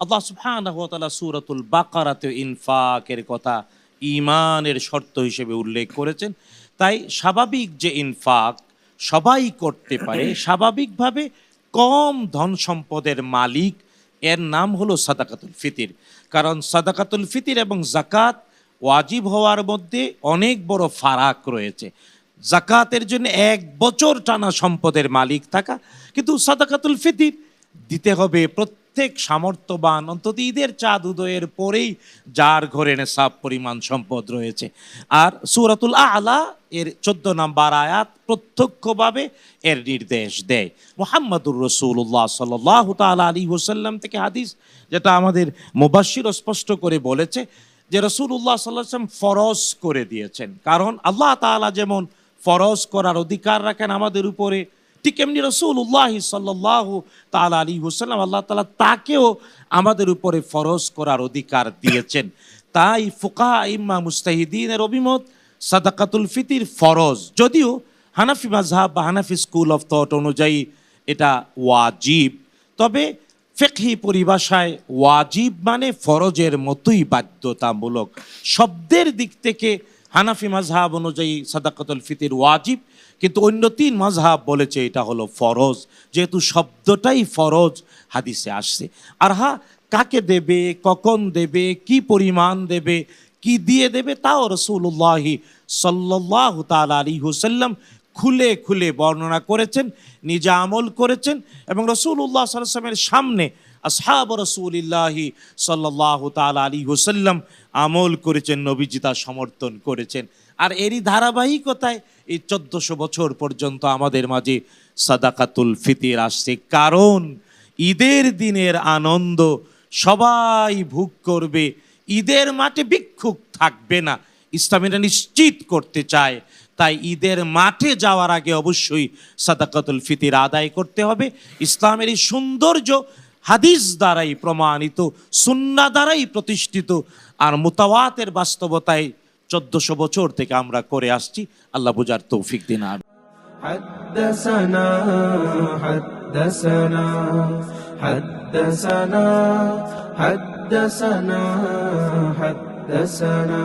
আল্লাহ সুবহানাহু ওয়া তাআলা সূরাতুল বাকারাতে ইনফাকের কথা ঈমানের শর্ত হিসেবে উল্লেখ করেছেন। তাই স্বাভাবিক যে ইনফাক সবাই করতে পারে, স্বাভাবিকভাবে কম ধন সম্পদের মালিক, এর নাম হলো সাদাকাতুল ফিতির। কারণ সাদাকাতুল ফিতির এবং জাকাত ওয়াজিব হওয়ার মধ্যে অনেক বড় ফারাক রয়েছে। জাকাতের জন্য এক বছর টানা সম্পদের মালিক থাকা, কিন্তু সাদাকাতুল ফিতির দিতে হবে প্রত্যেক সামর্থ্যবান, অন্তত ঈদের চাঁদ উদয়ের পরেই যার ঘরে নেশাব পরিমাণ সম্পদ রয়েছে। আর সুরাতুল আলা এর চোদ্দ নাম্বার আয়াত প্রত্যক্ষভাবে এর নির্দেশ দেয়। মোহাম্মদুর রসুল্লাহ সাল্লাহ তাল আলী হোসাল্লাম থেকে হাদিস যেটা আমাদের মুবাসির স্পষ্ট করে বলেছে যে রসুল্লাহ সাল্লাম ফরজ করে দিয়েছেন। কারণ আল্লাহ তাআলা যেমন ফরজ করার অধিকার রাখেন আমাদের উপরে ঠিক এমনি রসুল্লাহ সাল্লাহ তালা আলী হুসাল্লাম আল্লাহ তালা তাকেও আমাদের উপরে ফরজ করার অধিকার দিয়েছেন। তাই ফুকা ইম্মা মুস্তাহিদিনের অভিমত, সাদাকাতুল ফিতির ফরজ। যদিও হানাফি মাজহাব বা হানাফি স্কুল অফ থট অনুযায়ী এটা ওয়াজিব, তবে ফেকহি পরিভাষায় ওয়াজিব মানে ফরজের মতোই বাধ্যতামূলক। শব্দের দিক থেকে হানাফি মাজহাব অনুযায়ী সাদাকাতুল ফিতির ওয়াজিব, কিন্তু অন্য তিন মাজহাব বলেছে এটা হলো ফরজ। যেহেতু শব্দটাই ফরজ, হাদিসে আসছে। আর হা, কাকে দেবে, কখন দেবে, কি পরিমাণ দেবে, কি দিয়ে দেবে, তাও রসুল্লাহি সাল্লাহ তাল আলী হুসাল্লাম খুলে খুলে বর্ণনা করেছেন, নিজে আমল করেছেন এবং রসুল্লাহ সাল্লামের সামনে আসহাব রসুলিল্লাহি সাল্লাহ তাল আলী হুসাল্লাম আমল করেছেন, নবীজি তা সমর্থন করেছেন। আর এরই ধারাবাহিকতায় এই চোদ্দশো বছর পর্যন্ত আমাদের মাঝে সাদাকাতুল ফিতির আসছে। কারণ ঈদের দিনের আনন্দ সবাই ভোগ করবে, ঈদের মাঠে ভিক্ষুক থাকবে না, ইসলাম এটা নিশ্চিত করতে চায়। তাই ঈদের মাঠে যাওয়ার আগে অবশ্যই সাদাকাতুল ফিতির আদায় করতে হবে ইসলামের এই সৌন্দর্য হাদিস দ্বারাই প্রমাণিত সুন্না দ্বারাই প্রতিষ্ঠিত আর মোতাওয়াতের বাস্তবতায় চোদ্দশো বছর থেকে আমরা করে আসছি আল্লাহ বুঝার তৌফিক দিন আর حدثنا حدثنا حدثنا حدثنا حدثنا